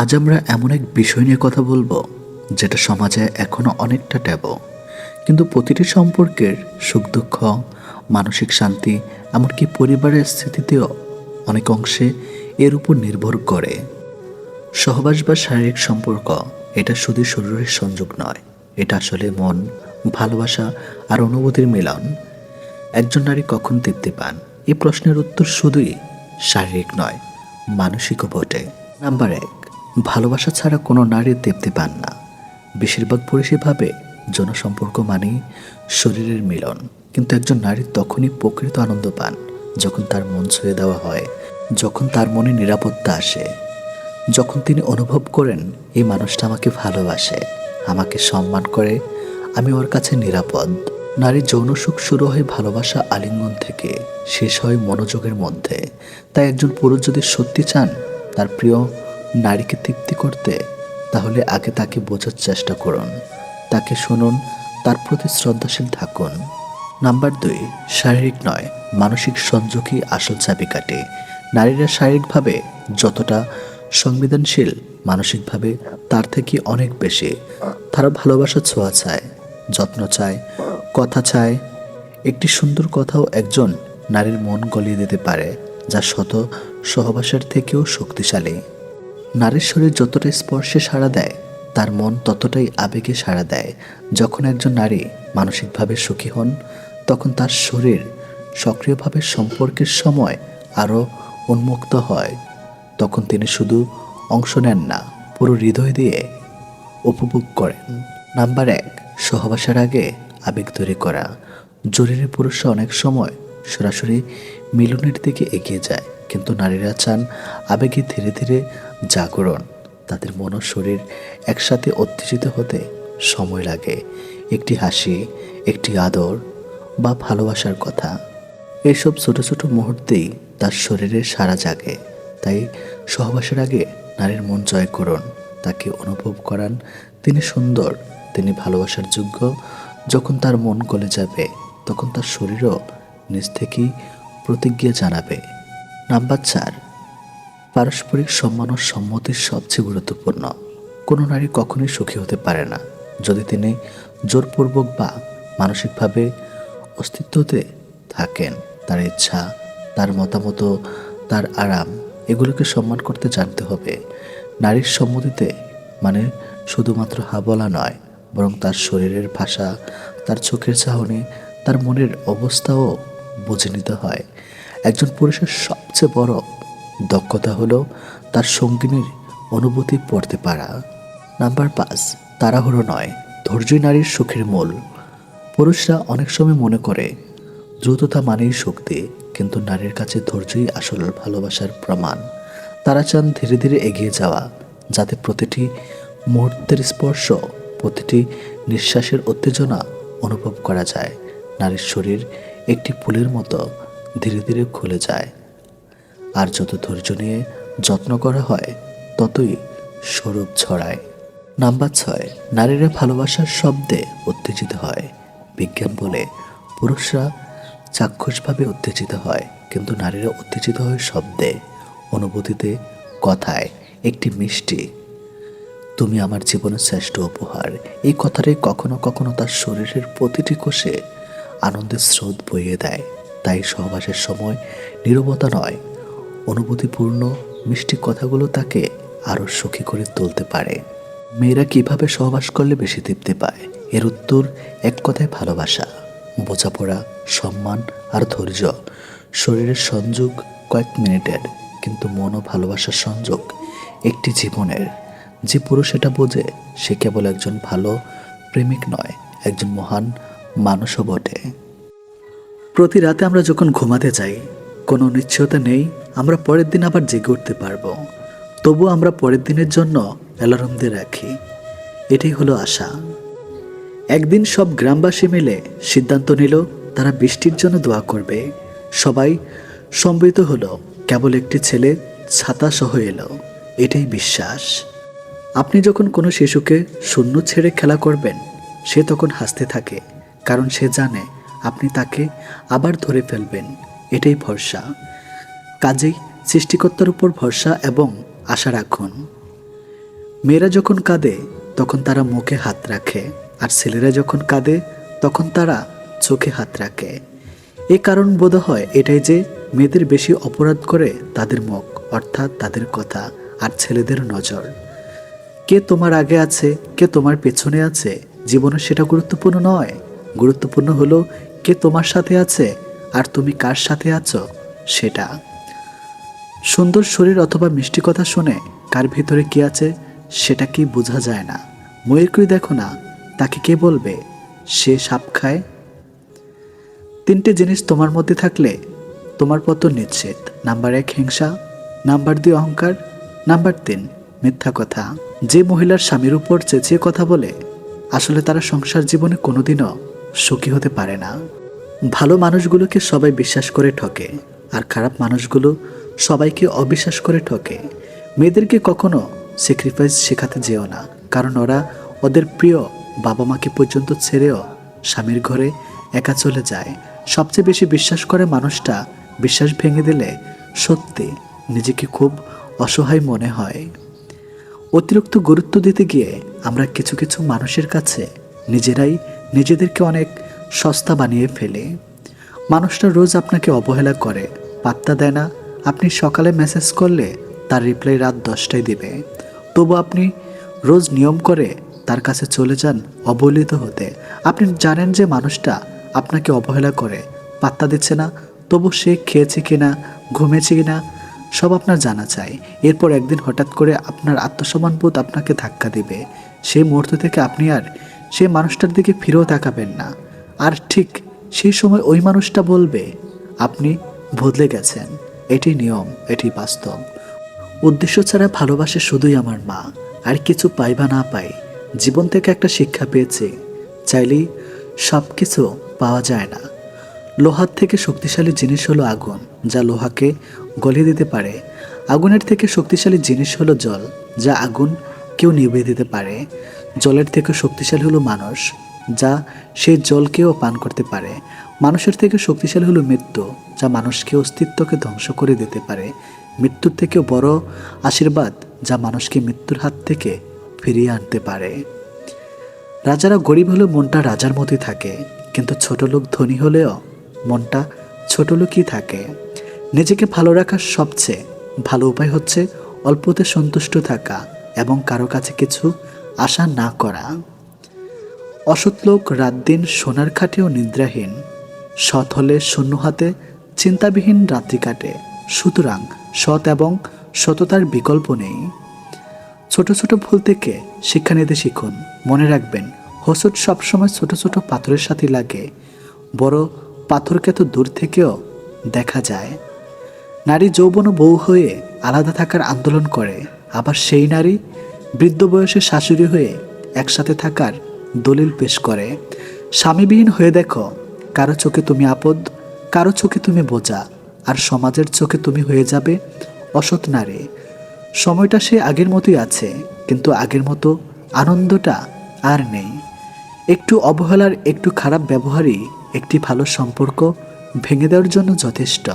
আজ আমরা এমন এক বিষয় নিয়ে কথা বলব, যেটা সমাজে এখনও অনেকটা ট্যাব। কিন্তু প্রতিটি সম্পর্কের সুখ দুঃখ, মানসিক শান্তি, এমনকি পরিবারের স্থিতিতেও অনেক অংশে এর উপর নির্ভর করে। সহবাস বা শারীরিক সম্পর্ক, এটা শুধু শরীরের সংযোগ নয়, এটা আসলে মন, ভালোবাসা আর অনুভূতির মিলন। একজন নারী কখন তৃপ্তি পান? এই প্রশ্নের উত্তর শুধুই শারীরিক নয়, মানসিকও বটে। নাম্বার এক ভালোবাসা ছাড়া কোনো নারী তৃপ্তি পান না। বেশিরভাগ পুরুষই জনসম্পর্ক মানেই শরীরের মিলন। কিন্তু একজন নারী তখনই প্রকৃত আনন্দ পান, যখন তার মন ছুঁয়ে দেওয়া হয়, যখন তার মনে নিরাপত্তা আসে। যখন তিনি অনুভব করেন, এই মানুষটা আমাকে ভালোবাসে, আমাকে সম্মান করে, আমি ওর কাছে নিরাপদ। নারী যৌন সুখ শুরু হয় ভালোবাসা আলিঙ্গন থেকে, শেষ হয় মনোযোগের মধ্যে। তাই একজন পুরুষ যদি সত্যি চান, তার প্রিয় নারীকে তৃপ্তি করতে, তাহলে আগে তাকে বোঝার চেষ্টা করুন। তাকে শুনুন, তার প্রতি শ্রদ্ধাশীল থাকুন। নাম্বার দুই, শারীরিক নয়, মানসিক সংযোগই আসল চাবিকাঠি নারীরা শারীরিকভাবে যতটা সংবেদনশীল, মানসিকভাবে তার থেকে অনেক বেশি। তারা ভালোবাসা ছোঁয়া চায়, যত্ন চায়, কথা চায়। একটি সুন্দর কথাও একজন নারীর মন গলিয়ে দিতে পারে, যা শত সহবাসের থেকেও শক্তিশালী। নারীর শরীর যতটা স্পর্শে সাড়া দেয়, তার মন ততটাই আবেগে সাড়া দেয়। যখন একজন নারী মানসিকভাবে সুখী হন, তখন তার শরীর সক্রিয়ভাবে সম্পর্কের সময় আরও উন্মুক্ত হয়। তখন তিনি শুধু অংশ নেন না, পুরো হৃদয় দিয়ে উপভোগ করেন। নাম্বার এক, সহবাসের আগে আবেগ তৈরি করা। জরুরি পুরুষরা অনেক সময় সরাসরি মিলনের দিকে এগিয়ে যায়, কিন্তু নারীরা চান আবেগে ধীরে ধীরে জাগরণ। তাদের মন শরীর একসাথে উত্তেজিত হতে সময় লাগে। একটি হাসি, একটি আদর বা ভালোবাসার কথা। এসব ছোট ছোট মুহূর্তেই তার শরীরে সারা জাগে। তাই সহবাসের আগে নারীর মন জয় করুন। তাকে অনুভব করান। তিনি সুন্দর, তিনি ভালোবাসার যোগ্য। যখন তার মন গলে যাবে, তখন তার শরীরও নিজ থেকেই প্রতিজ্ঞা জানাবে। নাম্বার চার পারস্পরিক সম্মান ও সম্মতির সবচেয়ে গুরুত্বপূর্ণ। কোনো নারী কখনোই সুখী হতে পারে না। যদি তিনি জোরপূর্বক বা মানসিকভাবে অস্তিত্বতে থাকেন, তার ইচ্ছা, তার মতামত, তার আরাম, এগুলোকে সম্মান করতে জানতে হবে। নারীর সম্মতিতে মানে শুধুমাত্র হা বলা নয়, বরং তার শরীরের ভাষা, তার চোখের চাহনি, তার মনের অবস্থাও বুঝে নিতে হয়। একজন পুরুষের সবচেয়ে বড় দক্ষতা হলো তার সঙ্গিনীর অনুভূতি পড়তে পারা। নাম্বার পাঁচ, তাড়াহুড়ো নয় ধৈর্যই নারীর সুখের মূল। পুরুষরা অনেক সময় মনে করে, দ্রুততা মানেই শক্তি, কিন্তু নারীর কাছে ধৈর্যই আসল ভালোবাসার প্রমাণ। তারা চান ধীরে ধীরে এগিয়ে যাওয়া, যাতে প্রতিটি মুহূর্তের স্পর্শ, প্রতিটি নিঃশ্বাসের উত্তেজনা অনুভব করা যায়। নারীর শরীর একটি ফুলের মতো ধীরে ধীরে খুলে যায়। আর যত ধৈর্য নিয়ে যত্ন করা হয়, ততই স্বরূপ ছড়ায়। নাম্বার ছয়, নারীরা ভালোবাসার শব্দে উত্তেজিত হয়। বিজ্ঞান বলে পুরুষরা চাক্ষুষভাবে উত্তেজিত হয়, কিন্তু নারীরা উত্তেজিত হয় শব্দে, অনুভূতিতে, কথায়। একটি মিষ্টি, তুমি আমার জীবনের শ্রেষ্ঠ উপহার। এই কথাটাই কখনো কখনো তার শরীরের প্রতিটি কোষে আনন্দের স্রোত বইয়ে দেয়। তাই সহবাসের সময় নীরবতা নয় অনুভূতিপূর্ণ মিষ্টি কথাগুলো তাকে আরও সুখী করে তুলতে পারে। মেয়েরা কীভাবে সহবাস করলে বেশি তৃপ্তি পায়, এর উত্তর এক কথায় ভালোবাসা, বোঝাপড়া, সম্মান আর ধৈর্য। শরীরের সংযোগ কয়েক মিনিটের, কিন্তু মন ও ভালোবাসার সংযোগ একটি জীবনের। যে পুরুষ এটা বোঝে, সে কেবল একজন ভালো প্রেমিক নয়, একজন মহান মানুষও বটে। প্রতি রাতে আমরা যখন ঘুমাতে যাই, কোনো নিশ্চয়তা নেই আমরা পরের দিন আবার জেগে উঠতে পারব। তবু আমরা পরের দিনের জন্য অ্যালার্ম দিয়ে রাখি। এটাই হলো আশা। একদিন সব গ্রামবাসী মিলে সিদ্ধান্ত নিল, তারা বৃষ্টির জন্য দোয়া করবে। সবাই সম্মিলিত হলো, কেবল একটি ছেলে ছাতা সহ এলো। এটাই বিশ্বাস। আপনি যখন কোনো শিশুকে শূন্য ছেড়ে খেলা করবেন, সে তখন হাসতে থাকে, কারণ সে জানে আপনি তাকে আবার ধরে ফেলবেন। এটাই ভরসা। কাজেই সৃষ্টিকর্তার উপর ভরসা এবং আশা রাখুন। মেয়েরা যখন কাঁদে, তখন তারা মুখে হাত রাখে। আর ছেলেরা যখন কাঁদে, তখন তারা চোখে হাত রাখে। এই কারণ বোধ হয় এটাই যে মেয়েদের বেশি অপরাধ করে তাদের মুখ, অর্থাৎ তাদের কথা আর ছেলেদের নজর। কে তোমার আগে আছে, কে তোমার পেছনে আছে, জীবনে সেটা গুরুত্বপূর্ণ নয়। গুরুত্বপূর্ণ হলো কে তোমার সাথে আছে, আর তুমি কার সাথে আছো, সেটা। সুন্দর শরীর অথবা মিষ্টি কথা শুনে কার ভিতরে কি আছে সেটা কি বোঝা যায় না। ময়ূরকুই দেখো না, তাকে কে বলবে? সে সাপ খায়? তিনটে জিনিস তোমার মধ্যে থাকলে তোমার পতন নিশ্চিত। নাম্বার এক হিংসা, নাম্বার দুই অহংকার, নাম্বার তিন মিথ্যা কথা। যে মহিলার স্বামীর উপর চেঁচিয়ে কথা বলে, আসলে তারা সংসার জীবনে কোনোদিনও সুখী হতে পারে না। ভালো মানুষগুলোকে সবাই বিশ্বাস করে ঠকে, আর খারাপ মানুষগুলো সবাইকে অবিশ্বাস করে ঠকে। মেয়েদেরকে কখনো স্যাক্রিফাইস শেখাতে যেও না, কারণ ওরা ওদের প্রিয় বাবা মাকে পর্যন্ত ছেড়েও স্বামীর ঘরে একা চলে যায়। সবচেয়ে বেশি বিশ্বাস করে মানুষটা বিশ্বাস ভেঙে দিলে সত্যি নিজেকে খুব অসহায় মনে হয়। অতিরিক্ত গুরুত্ব দিতে গিয়ে আমরা কিছু কিছু মানুষের কাছে নিজেরাই নিজেদেরকে অনেক সস্তা বানিয়ে ফেলি। মানুষটা রোজ আপনাকে অবহেলা করে, পাত্তা দেয় না আপনি সকালে মেসেজ করলে তার রিপ্লাই রাত দশটায় দেবে। তবু আপনি রোজ নিয়ম করে তার কাছে চলে যান অবহেলিত হতে। আপনি জানেন যে মানুষটা আপনাকে অবহেলা করে, পাত্তা দিচ্ছে না, তবু সে খেয়েছে কিনা ঘুমেছে কিনা, সব আপনার জানা চাই। এরপর একদিন হঠাৎ করে আপনার আত্মসম্মানবোধ আপনাকে ধাক্কা দিবে। সেই মুহূর্ত থেকে আপনি আর সেই মানুষটার দিকে ফিরেও তাকাবেন না। আর ঠিক সেই সময় ওই মানুষটা বলবে, আপনি বদলে গেছেন। এটি নিয়ম, এটি বাস্তব। উদ্দেশ্য ছাড়া ভালোবাসে শুধুই আমার মা, আর কিছু পাই বা না পাই, জীবন থেকে একটা শিক্ষা পেয়েছি। চাইলেই সব কিছু পাওয়া যায় না। লোহার থেকে শক্তিশালী জিনিস হলো আগুন, যা লোহাকে গলিয়ে দিতে পারে। আগুনের থেকে শক্তিশালী জিনিস হলো জল, যা আগুন কেউ নিভিয়ে দিতে পারে। জলের থেকে শক্তিশালী হলো মানুষ, যা সেই জলকেও পান করতে পারে। মানুষের থেকে শক্তিশালী হলো মৃত্যু, যা মানুষকে অস্তিত্বকে ধ্বংস করে দিতে পারে। মৃত্যুর থেকেও বড় আশীর্বাদ, যা মানুষকে মৃত্যুর হাত থেকে ফিরিয়ে আনতে পারে। রাজারা গরিব হলেও মনটা রাজার মতোই থাকে, কিন্তু ছোট লোক ধনী হলেও মনটা ছোট লোকই থাকে। নিজেকে ভালো রাখার সবচেয়ে ভালো উপায় হচ্ছে অল্পতে সন্তুষ্ট থাকা এবং কারও কাছে কিছু আশা না করা। অসৎ লোক রাত দিন সোনার খাটেও নিদ্রাহীন সৎ হলে শূন্য হাতে, চিন্তাবিহীন রাত্রি কাটে। সুতরাং সৎ এবং সততার বিকল্প নেই। ছোট ছোট ভুল থেকে শিক্ষা নিতে শিখুন। মনে রাখবেন হোসট সবসময় ছোট ছোট পাথরের সাথে লাগে। বড় পাথরকে তো দূর থেকেও দেখা যায়। নারী যৌবন বউ হয়ে আলাদা থাকার আন্দোলন করে। আবার সেই নারী বৃদ্ধ বয়সে শাশুড়ি হয়ে একসাথে থাকার দলিল পেশ করে। স্বামীবিহীন হয়ে দেখো কারও চোখে তুমি আপদ, কারও চোখে তুমি বোঝা, আর সমাজের চোখে তুমি হয়ে যাবে অসৎ নারী। সময়টা সে আগের মতোই আছে, কিন্তু আগের মতো আনন্দটা আর নেই। একটু অবহেলার, একটু খারাপ ব্যবহারই একটি ভালো সম্পর্ক ভেঙে দেওয়ার জন্য যথেষ্ট।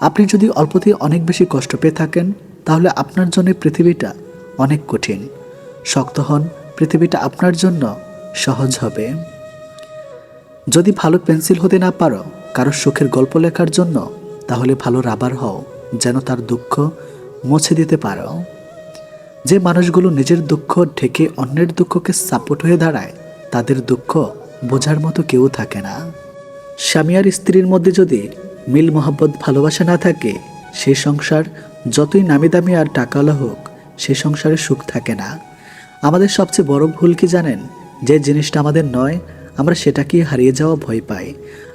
আপনি যদি অল্পতেই অনেক বেশি কষ্ট পেয়ে থাকেন, তাহলে আপনার জন্য পৃথিবীটা অনেক কঠিন। শক্ত হন, পৃথিবীটা আপনার জন্য সহজ হবে। যদি ভালো পেন্সিল হতে না পারো কারও সুখের গল্প লেখার জন্য, তাহলে ভালো রাবার হও, যেন তার দুঃখ মুছে দিতে পারো। যে মানুষগুলো নিজের দুঃখ ঢেকে অন্যের দুঃখকে সাপোর্ট হয়ে দাঁড়ায়, তাদের দুঃখ বোঝার মতো কেউ থাকে না। স্বামী আর স্ত্রীর মধ্যে যদি মিল মোহাব্বত ভালোবাসা না থাকে সেই সংসার যতই নামি দামি আর টাকাওয়ালা হোক, সে সংসারে সুখ থাকে না। আমাদের সবচেয়ে বড় ভুল কি জানেন? যে জিনিসটা আমাদের নয় আমরা সেটাকে হারিয়ে যাওয়া ভয় পাই।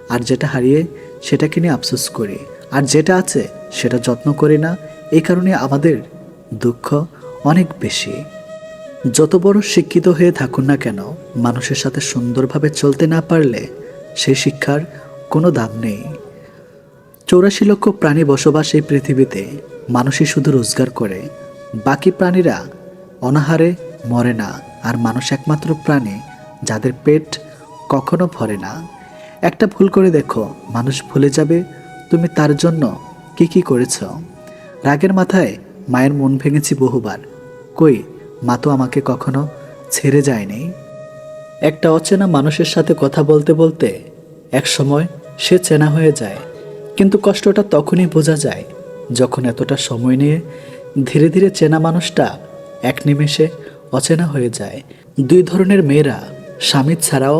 আর যেটা হারিয়ে সেটাকে নিয়ে আফসোস করি। আর যেটা আছে সেটা যত্ন করি না। এই কারণে আমাদের দুঃখ অনেক বেশি। যত বড় শিক্ষিত হয়ে থাকুন না কেন, মানুষের সাথে সুন্দরভাবে চলতে না পারলে সেই শিক্ষার কোনো দাম নেই। চৌরাশি লক্ষ প্রাণী বসবাস এই পৃথিবীতে। মানুষই শুধু রোজগার করে। বাকি প্রাণীরা অনাহারে মরে না। আর মানুষ একমাত্র প্রাণী যাদের পেট কখনো ভরে না। একটা ভুল করে দেখো, মানুষ ভুলে যাবে, তুমি তার জন্য কি কি করেছ। রাগের মাথায় মায়ের মন ভেঙেছি বহুবার। কই, মা তো আমাকে কখনো ছেড়ে যায়নি। একটা অচেনা মানুষের সাথে কথা বলতে বলতে এক সময় সে চেনা হয়ে যায়, কিন্তু কষ্টটা তখনই বোঝা যায়, যখন এতটা সময় নিয়ে ধীরে ধীরে চেনা মানুষটা এক নিমেষে অচেনা হয়ে যায়। দুই ধরনের মেয়েরা, স্বামী ছাড়াও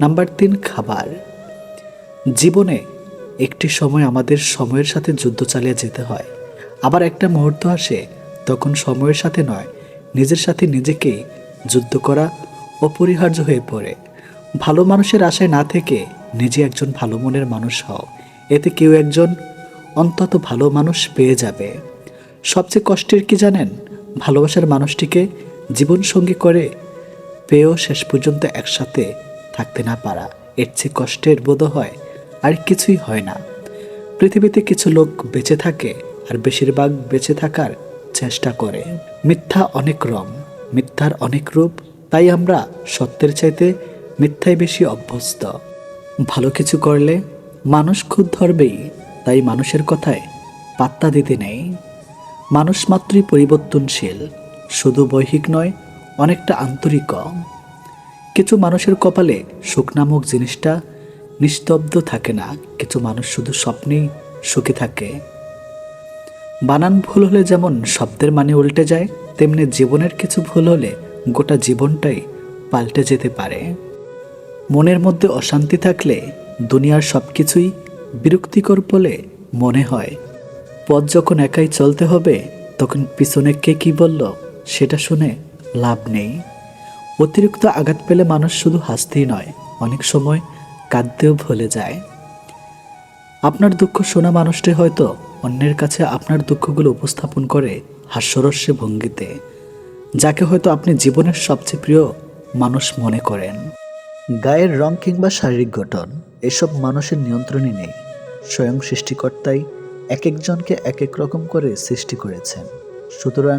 নাম্বার তিন, খাবার। জীবনে একটি সময় আমাদের সময়ের সাথে যুদ্ধ চালিয়ে যেতে হয়। আবার একটা মুহূর্ত আসে, তখন সময়ের সাথে নয়, নিজের সাথে নিজেকেই যুদ্ধ করা অপরিহার্য হয়ে পড়ে। ভালো মানুষের আশায় না থেকে নিজে একজন ভালো মনের মানুষ হও। এতে কেউ একজন অন্তত ভালো মানুষ পেয়ে যাবে। সবচেয়ে কষ্টের কি জানেন? ভালোবাসার মানুষটিকে জীবনসঙ্গী করে পেয়েও শেষ পর্যন্ত একসাথে থাকতে না পারা, এর চেয়ে কষ্টের বোধ হয়, আর কিছুই হয় না। পৃথিবীতে কিছু লোক বেঁচে থাকে, আর বেশিরভাগ বেঁচে থাকার চেষ্টা করে। মিথ্যা অনেক রং মিথ্যার অনেক রূপ, তাই আমরা সত্যের চাইতে মিথ্যায় বেশি অভ্যস্ত। ভালো কিছু করলে মানুষ খুদ ধরবেই, তাই মানুষের কথায় পাত্তা দিতে নেই। মানুষ মাত্রই পরিবর্তনশীল, শুধু বৈহিক নয়, অনেকটা আন্তরিক কিছু মানুষের কপালে সুখ নামক জিনিসটা নিস্তব্ধ থাকে না। কিছু মানুষ শুধু স্বপ্নেই সুখে থাকে। বানান ভুল হলে যেমন শব্দের মানে উল্টে যায়, তেমনি জীবনের কিছু ভুল হলে গোটা জীবনটাই পাল্টে যেতে পারে। মনের মধ্যে অশান্তি থাকলে দুনিয়ার সব কিছুই বিরক্তিকর বলে মনে হয়। পথ যখন একাই চলতে হবে, তখন পিছনে কে কি বলল, সেটা শুনে লাভ নেই। অতিরিক্ত আঘাত পেলে মানুষ শুধু হাসতেই নয়, অনেক সময় কাঁদতেও ভুলে যায়। আপনার দুঃখ শোনা মানুষটি হয়তো অন্যের কাছে আপনার দুঃখগুলো উপস্থাপন করে হাস্যরস্যে ভঙ্গিতে, যাকে হয়তো আপনি জীবনের সবচেয়ে প্রিয় মানুষ মনে করেন। গায়ের রং কিংবা শারীরিক গঠন, এসব মানুষের নিয়ন্ত্রণে নেই। স্বয়ং সৃষ্টিকর্তাই এক একজনকে এক এক রকম করে সৃষ্টি করেছেন। সুতরাং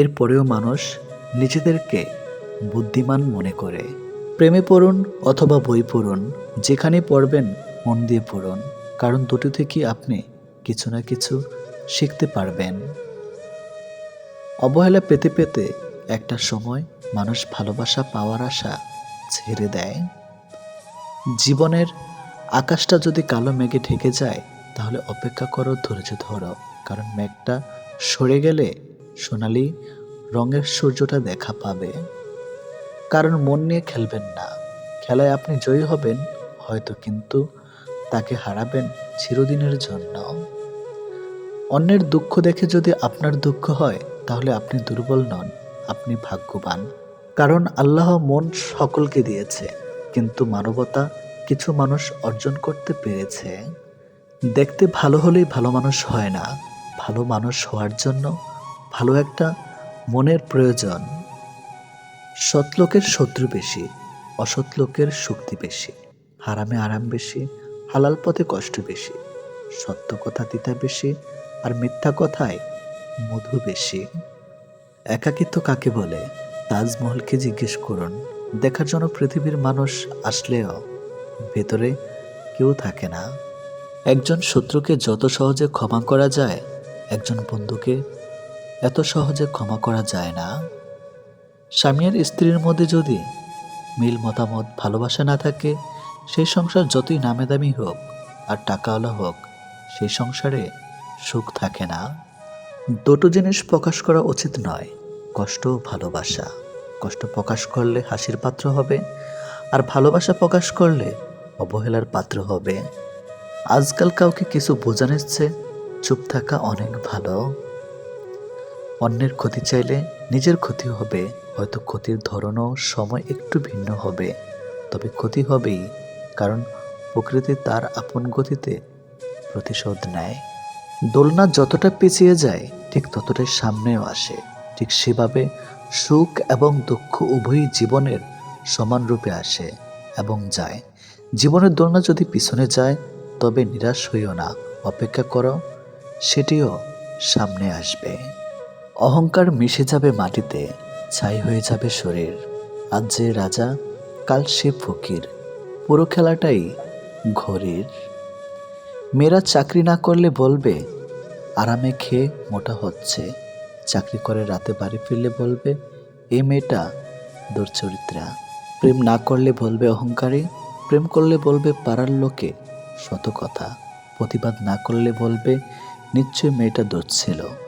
এরপরেও মানুষ নিজেদেরকে বুদ্ধিমান মনে করে। প্রেমে পড়ুন অথবা বই পড়ুন যেখানে পড়বেন মন দিয়ে পড়ুন, কারণ দুটো থেকে আপনি কিছু না কিছু শিখতে পারবেন। অবহেলা পেতে পেতে একটা সময় মানুষ ভালোবাসা পাওয়ার আশা ছেড়ে দেয়। জীবনের আকাশটা যদি কালো মেঘে ঢেকে যায়, তাহলে অপেক্ষা করো ধৈর্য ধরো, কারণ মেঘটা সরে গেলে সোনালি রঙের সূর্যটা দেখা পাবে। কারণ মন নিয়ে খেলবেন না। খেলায় আপনি জয়ী হবেন, হয়তো কিন্তু তাকে হারাবেন চিরদিনের জন্য। অন্যের দুঃখ দেখে যদি আপনার দুঃখ হয়, তাহলে আপনি দুর্বল নন, আপনি ভাগ্যবান। কারণ আল্লাহ মন সকলকে দিয়েছে, কিন্তু মানবতা কিছু মানুষ অর্জন করতে পেরেছে। দেখতে ভালো হলেই ভালো মানুষ হয় না, ভালো মানুষ হওয়ার জন্য ভালো একটা মনের প্রয়োজন। সৎ লোকের শত্রু বেশি অসৎ লোকের শক্তি বেশি, হারামে আরাম বেশি, হালাল পথে কষ্ট বেশি, সত্য কথা তিতা বেশি আর মিথ্যা কথায় মধু বেশি। একাকিত্ব কাকে বলে? তাজমহলকে জিজ্ঞেস করুন। দেখার জন্য পৃথিবীর মানুষ আসলেও ভেতরে কেউ থাকে না। একজন শত্রুকে যত সহজে ক্ষমা করা যায়, একজন বন্ধুকে এত সহজে ক্ষমা করা যায় না? স্বামী আর স্ত্রীর মধ্যে যদি মিল মতামত, ভালোবাসা না থাকে সেই সংসার যতই নামে দামি হোক আর টাকাওয়ালা হোক সেই সংসারে সুখ থাকে না। দুটো জিনিস প্রকাশ করা উচিত নয়, কষ্ট ভালোবাসা। কষ্ট প্রকাশ করলে হাসির পাত্র হবে আর ভালোবাসা প্রকাশ করলে অবহেলার পাত্র হবে। আজকাল কাউকে কিছু বোঝানোর চেয়ে চুপ থাকা অনেক ভালো। অন্যের ক্ষতি চাইলে নিজের ক্ষতি হবে। হয়তো ক্ষতির ধরনও সময় একটু ভিন্ন হবে। তবে ক্ষতি হবেই, কারণ প্রকৃতি তার আপন গতিতে প্রতিশোধ নেয়। দোলনা যতটা পিছিয়ে যায়, ঠিক ততটাই সামনেও আসে। ঠিক সেভাবে সুখ এবং দুঃখ উভয়ই জীবনের সমান রূপে আসে এবং যায়। জীবনের দোলনা যদি পিছনে যায়, তবে নিরাশ হইও না। অপেক্ষা করো, সেটিও সামনে আসবে। অহংকার মিশে যাবে মাটিতে, ছাই হয়ে যাবে শরীর। আজ যে রাজা, কাল সে ফকির। পুরো খেলাটাই ঘড়ির মেয়েরা চাকরি না করলে বলবে, আরামে খেয়ে মোটা হচ্ছে। চাকরি করে রাতে বাড়ি ফিরলে বলবে, এ মেয়েটা দুর্চরিত্রা। প্রেম না করলে বলবে অহংকারী, প্রেম করলে বলবে পাড়ার লোকে শত কথা প্রতিবাদ না করলে বলবে, নিশ্চয়ই মেয়েটা দোষ ছিল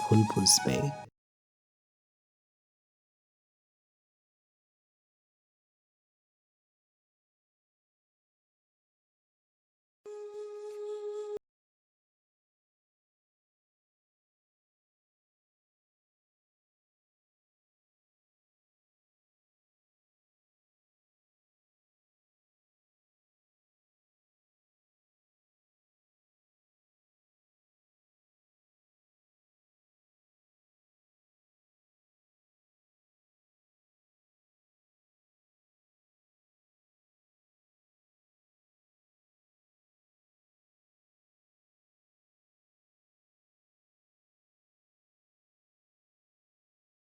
ভুল বুঝবে।